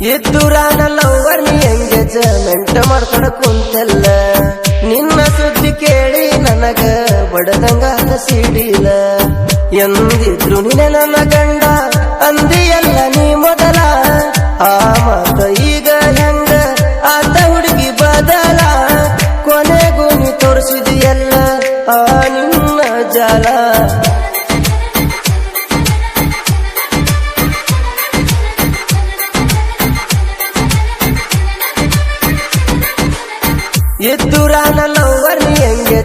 ಎದ್ದುರಾನ lover ನೀ engagement ಮಾಡ್ಕೊಂಡ ಕುಂತಲ್ಲ ನಿನ್ನ ಸುದ್ದಿ ಕೇಳಿ ನನಗ ಬಡದಂಗ ಸಿಡಿಲ. ಎಂದಿದ್ರು ನಿನ್ನ ನನ್ನ ಗಂಡ ಅಂದಿಯಲ್ಲ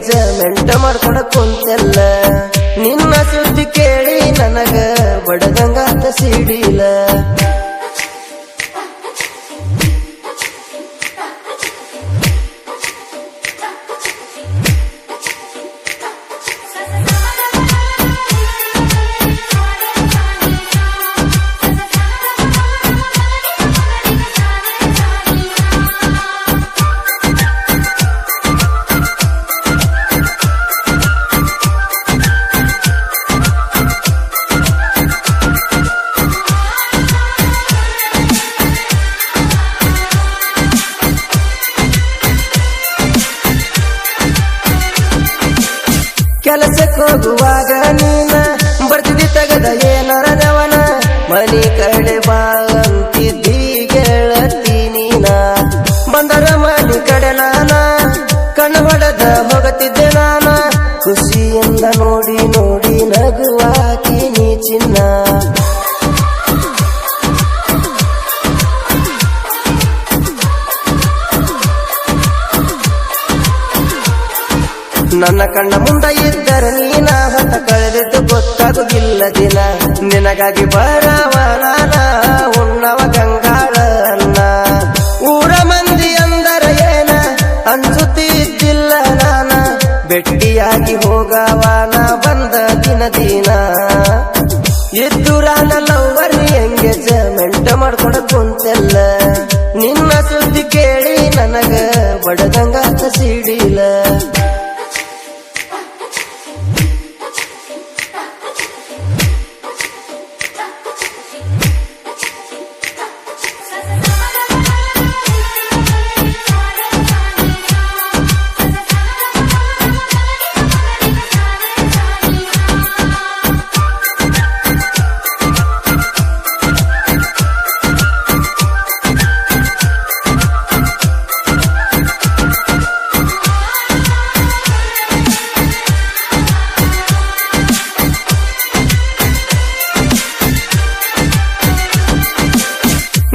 ನೀ ಎಂಗೇಜ್ಮೆಂಟ್ ಮಾಡ್ಕೊಡ ಕುಂತೆಲ್ಲ ನಿನ್ನ ಸುದ್ದಿ ಕೇಳಿ ನನಗ ಬಡದಂಗಾತ ಸಿಡಿಲ. ಹೋಗುವಾಗ ನೀನ ಬರ್ತಿದ್ದಿ ತೆಗದ ಏನಾರ ನೆವನ ಮನಿ ಕಡೆ ಬಾ ಅಂತಿದ್ದಿ ಗೆಳತಿ ನೀನ. ಬಂದರ ಮನಿ ಕಡೆ ನಾನ, ಕಣ್ಣು ಹೊಡೆದ ಹೋಗುತ್ತಿದ್ದೆ ನಾನ. ಖುಷಿಯಿಂದ ನೋಡಿ ನೋಡಿ ನಗುವಾಕಿ ನೀ ಚಿನ್ನ. ನನ್ನ ಕಣ್ಣ ಮುಂದ ಇದ್ದರೆ ನೀನ ಹತ ಕಳೆದಿದ್ದು ಗೊತ್ತಾಗುದಿಲ್ಲ ದಿನ. ನಿನಗಾಗಿ ಬರವ ನಾನ ಉಣ್ಣವ ಗಂಗಾಳನ್ನ. ಊರ ಮಂದಿ ಅಂದರ ಏನ? ಅನ್ಸುತ್ತಿದ್ದಿಲ್ಲ ನಾನ. ಭೆಟ್ಟಿಯಾಗಿ ಹೋಗವಾನ ಬಂದ ದಿನ ದಿನ. ಎದ್ದುರಾನ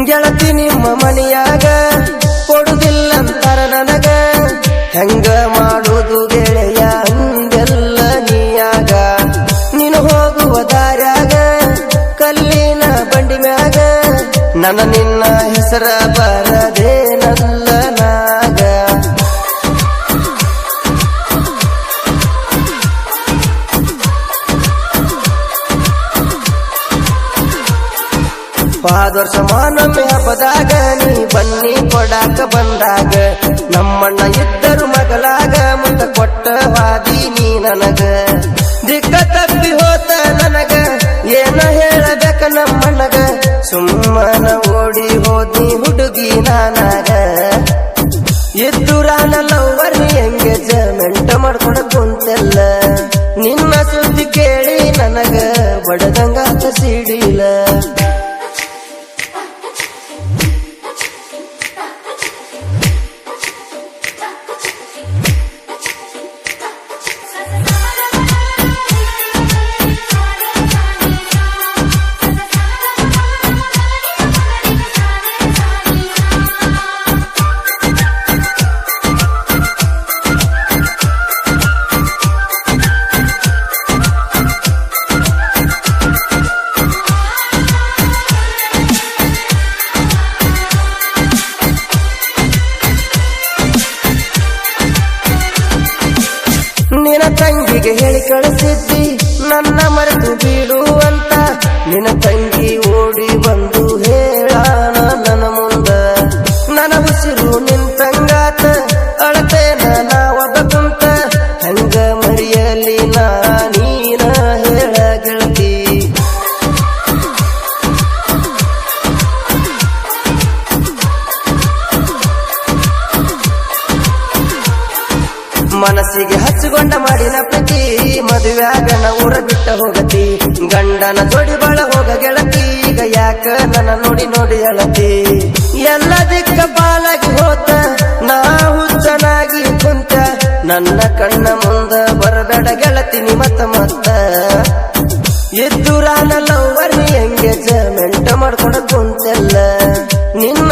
ಗೆಳತಿ ನಿಮ್ಮ ಮನೆಯಾಗ ಕೊಡುದಿಲ್ಲ ಅಂತಾರ ನನಗ. ಹೆಂಗ ಮಾಡುದು ಗೆಳೆಯ ಅಂದೆಲ್ಲ ನೀಯಾಗ. ನೀನು ಹೋಗುವ ದಾರ್ಯಾಗ, ಕಲ್ಲಿನ ಬಂಡಿ ಮ್ಯಾಗ. ನನ್ನ ನಿನ್ನ ಹೆಸರ ಬರದೆ ಪಾದರ್ಶ ಮಾನಮ್ಮೆ ಹಬ್ಬದಾಗ ನೀ ಬನ್ನಿ ಕೊಡಾಕ ಬಂದಾಗ, ನಮ್ಮಣ್ಣ ಇದ್ದರು ಮಗಳಾಗ ಮುತ್ತ ಕೊಟ್ಟ ವಾದಿ ನೀ ನನಗ. ದಿಕ್ಕ ತಪ್ಪಿ ಹೋತ ನನಗ, ಏನ ಹೇಳಬೇಕ ನಮ್ಮಣ್ಣಗ? ಸುಮ್ಮನ ಓಡಿ ಹೋದಿ ಹುಡುಗಿ ನಾನಾಗ. ಲವ್ವರ್ ನಿನ್ನ ತಂಗಿಗೆ ಹೇಳಿ ಕಳಿಸಿದ್ದಿ ನನ್ನ ಮರೆತು ಬಿಡುವಂತ ನಿನ್ನ ತಂಗಿ. ಬಿಟ್ಟ ಹೋಗತಿ. ಗಂಡನ ಜೋಡಿ ಬಾಳ ಹೋಗ ಗೆಳತಿ. ಈಗ ಯಾಕ ನನ್ನ ನೋಡಿ ನೋಡಿ ಅಳತಿ. ಎಲ್ಲ ದಿಕ್ಕ ಬಾಲಾಗಿ ಹೋತ. ನಾ ಹುಚ್ಚನಾಗಿ ಕುಂತ. ನನ್ನ ಕಣ್ಣ ಮುಂದ ಬರಬೇಡ ಗೆಳತಿನಿ ಮತ್ತ ಮತ್ತ. ಎದ್ದುರಾನ ಹೆಂಗೆ ಎಂಗೇಜ್ಮೆಂಟ್ ಮಾಡ್ಕೊಂಡ ಕುಂತೆಲ್ಲ. ನಿನ್ನ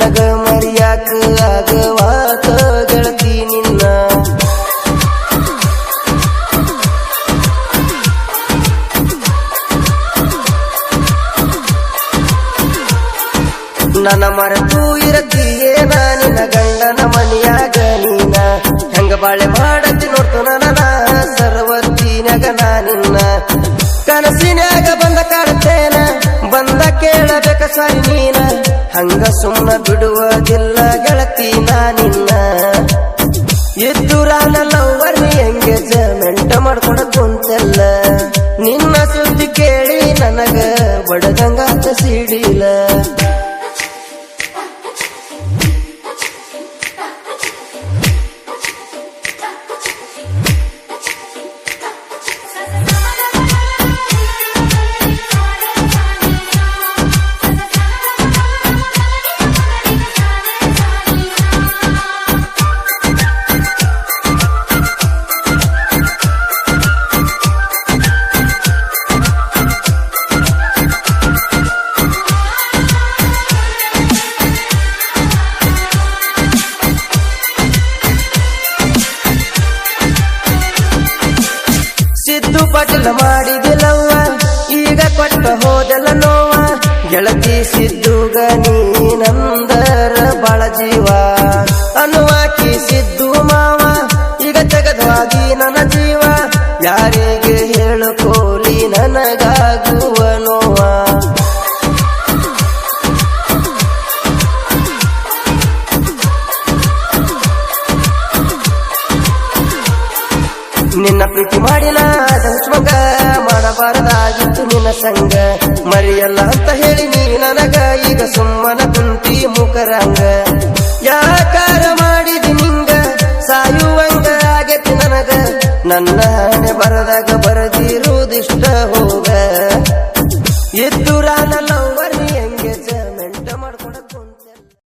ನನಗ ಮರಿಯಾಕ ಆಗವಾತ ಗೆಳತಿ ನಿನ್ನ. ನನ್ನ ಮರೆತು ನಾ ನಿನ್ನ ಗಂಡನ ಮನಿಯಾಗ ನೀನ. ಹೆಂಗ ಬಾಳೆ ಮಾಡತಿ ನೋಡ್ತು ನನ್ನ ಸರ್ವತ್ತಿನಾಗ ನಾ ನಿನ್ನ. ಕನಸಿನಾಗ ಬಂದ ಕಾಣುತ್ತೇನ ಬಂದ ಕೇಳಬೇಕ ಸರಿ ನೀನ. ಹಂಗ ಸುಮ್ಮ ಬಿಡುವುದಿಲ್ಲ ಗೆಳತಿ ನಾನಿನ್ನ ಎದ್ದುರಾನ ಹೆಂಗೆ ಎಂಗೇಜ್ಮೆಂಟ್ ಮಾಡ್ಕೊಂಡ ಹೋದಲ್ಲ ನೋವ, ಗೆಳತಿ ಸಿದ್ದುಗ ನೀನಂದರ ಬಾಳ ಜೀವ. ಅನುವಾಕಿ ಸಿದ್ದು ಮಾವ, ಈಗ ತೆಗೆದ್ವಾಗಿ ನನ್ನ ಜೀವ. ಯಾರಿಗೆ ಹೇಳು ಕೋಲಿ ನನಗಾಗುವ ನೋವ. ನಿನ್ನ ಪ್ರೀತಿ ಮಾಡಿಲ್ಲ ಮಾಡಬಾರದ ಸಂಗ ಮರಿಯಲ್ಲ ಅಂತ ಹೇಳಿ ನೀ ನನಗ ಈಗ ಸುಮ್ಮನ ಕುಂತಿ ಮುಖರಂಗ ಯಾಕಾರ ಮಾಡಿದಿ ನಿಂಗ, ಸಾಯುವಂಗ ಆಗೈತಿ ನನಗ. ನನ್ನ